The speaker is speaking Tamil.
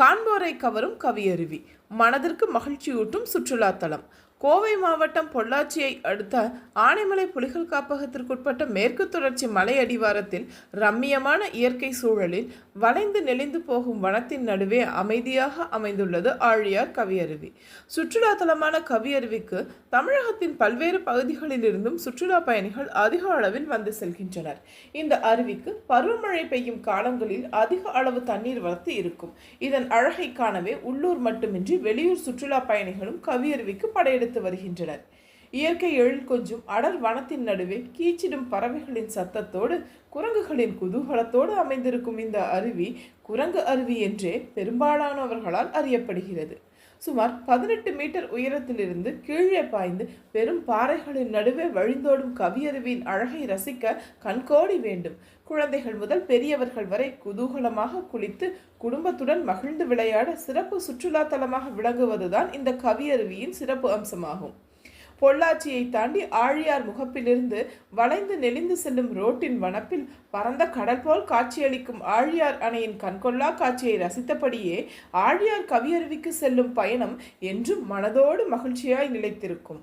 காண்போரை கவரும் கவியருவி. மனதிற்கு மகிழ்ச்சியூட்டும் சுற்றுலாத்தலம். கோவை மாவட்டம் பொள்ளாச்சியை அடுத்த ஆனைமலை புலிகள் காப்பகத்திற்குட்பட்ட மேற்கு தொடர்ச்சி மலை அடிவாரத்தில் ரம்மியமான இயற்கை சூழலில் வளைந்து நெளிந்து போகும் வனத்தின் நடுவே அமைதியாக அமைந்துள்ளது ஆழியார் கவியருவி. சுற்றுலா தலமான கவியருவிக்கு தமிழகத்தின் பல்வேறு பகுதிகளிலிருந்தும் சுற்றுலா பயணிகள் அதிக அளவில் வந்து செல்கின்றனர். இந்த அருவிக்கு பருவமழை பெய்யும் காலங்களில் அதிக அளவு தண்ணீர் வளர்த்து இருக்கும். இதன் அழகை காணவே உள்ளூர் மட்டுமின்றி வெளியூர் சுற்றுலா பயணிகளும் கவியருவிக்கு படையெடுத்து வருகின்றனர். இயற்கை எழில் கொஞ்சும் அடர் வனத்தின் நடுவே கீச்சிடும் பறவைகளின் சத்தத்தோடு குரங்குகளின் குதூகலத்தோடு அமைந்திருக்கும் இந்த அருவி குரங்கு அருவி என்றே பெரும்பாலானவர்களால் அறியப்படுகிறது. சுமார் பதினெட்டு மீட்டர் உயரத்திலிருந்து கீழே பாய்ந்து பெரும் பாறைகளின் நடுவே வழிந்தோடும் கவியருவியின் அழகை ரசிக்க கண்கோடி வேண்டும். குழந்தைகள் முதல் பெரியவர்கள் வரை குதூகலமாக குளித்து குடும்பத்துடன் மகிழ்ந்து விளையாட சிறப்பு சுற்றுலா தலமாக விளங்குவதுதான் இந்த கவியருவியின் சிறப்பு அம்சமாகும். பொள்ளாச்சியை தாண்டி ஆழியார் முகப்பிலிருந்து வளைந்து நெளிந்து செல்லும் ரோட்டின் வனப்பில் பரந்த கடல் போல் காட்சியளிக்கும் ஆழியார் அணையின் கண்கொள்ளா காட்சியை ரசித்தபடியே ஆழியார் கவியருவிக்கு செல்லும் பயணம் என்றும் மனதோடு மகிழ்ச்சியாய் நிலைத்திருக்கும்.